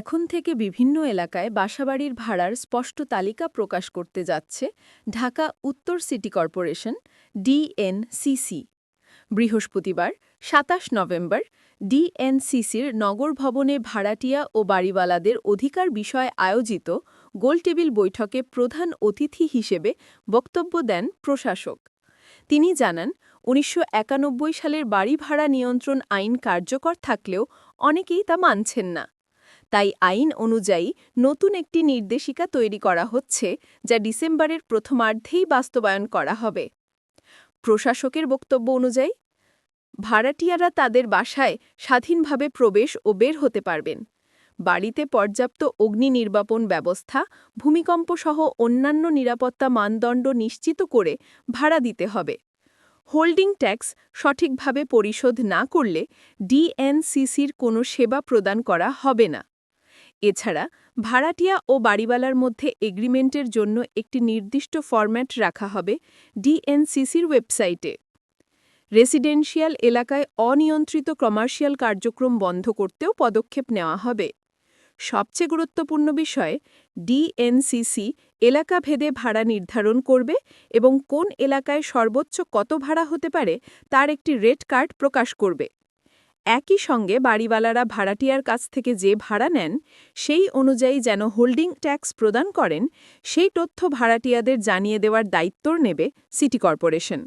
এখন থেকে বিভিন্ন এলাকায় বাসাবাড়ির ভাড়ার স্পষ্ট তালিকা প্রকাশ করতে যাচ্ছে ঢাকা উত্তর সিটি কর্পোরেশন, ডিএনসিসি। বৃহস্পতিবার, সাতাশ নভেম্বর, ডিএনসিসির নগর ভবনে ভাড়াটিয়া ও বাড়িওয়ালাদের অধিকার বিষয়ে আয়োজিত গোলটেবিল বৈঠকে প্রধান অতিথি হিসেবে বক্তব্য দেন প্রশাসক। তিনি জানান, উনিশশো একানব্বই সালের বাড়ি ভাড়া নিয়ন্ত্রণ আইন কার্যকর থাকলেও অনেকেই তা মানছেন না। তাই আইন অনুযায়ী নতুন একটি নির্দেশিকা তৈরি করা হচ্ছে, যা ডিসেম্বরের প্রথমার্ধেই বাস্তবায়ন করা হবে। প্রশাসকের বক্তব্য অনুযায়ী, ভাড়াটিয়ারা তাদের বাসায় স্বাধীনভাবে প্রবেশ ও বের হতে পারবেন। বাড়িতে পর্যাপ্ত অগ্নি নির্বাপন ব্যবস্থা ভূমিকম্পসহ অন্যান্য নিরাপত্তা মানদণ্ড নিশ্চিত করে ভাড়া দিতে হবে। হোল্ডিং ট্যাক্স সঠিকভাবে পরিশোধ না করলে ডিএনসিসির কোনো সেবা প্রদান করা হবে না। এছাড়া ভাড়াটিয়া ও বাড়িওয়ালার মধ্যে এগ্রিমেন্টের জন্য একটি নির্দিষ্ট ফরম্যাট রাখা হবে ডিএনসিসির ওয়েবসাইটে। রেসিডেন্সিয়াল এলাকায় অনিয়ন্ত্রিত কমার্শিয়াল কার্যক্রম বন্ধ করতেও পদক্ষেপ নেওয়া হবে। সবচেয়ে গুরুত্বপূর্ণ বিষয়, ডিএনসিসি এলাকাভেদে ভাড়া নির্ধারণ করবে এবং কোন এলাকায় সর্বোচ্চ কত ভাড়া হতে পারে তার একটি রেড কার্ড প্রকাশ করবে। একই সঙ্গে বাড়িওয়ালারা ভাড়াটিয়ার কাছ থেকে যে ভাড়া নেন, সেই অনুযায়ী যেন হোল্ডিং ট্যাক্স প্রদান করেন, সেই তথ্য ভাড়াটিয়াদের জানিয়ে দেওয়ার দায়িত্ব নেবে সিটি কর্পোরেশন।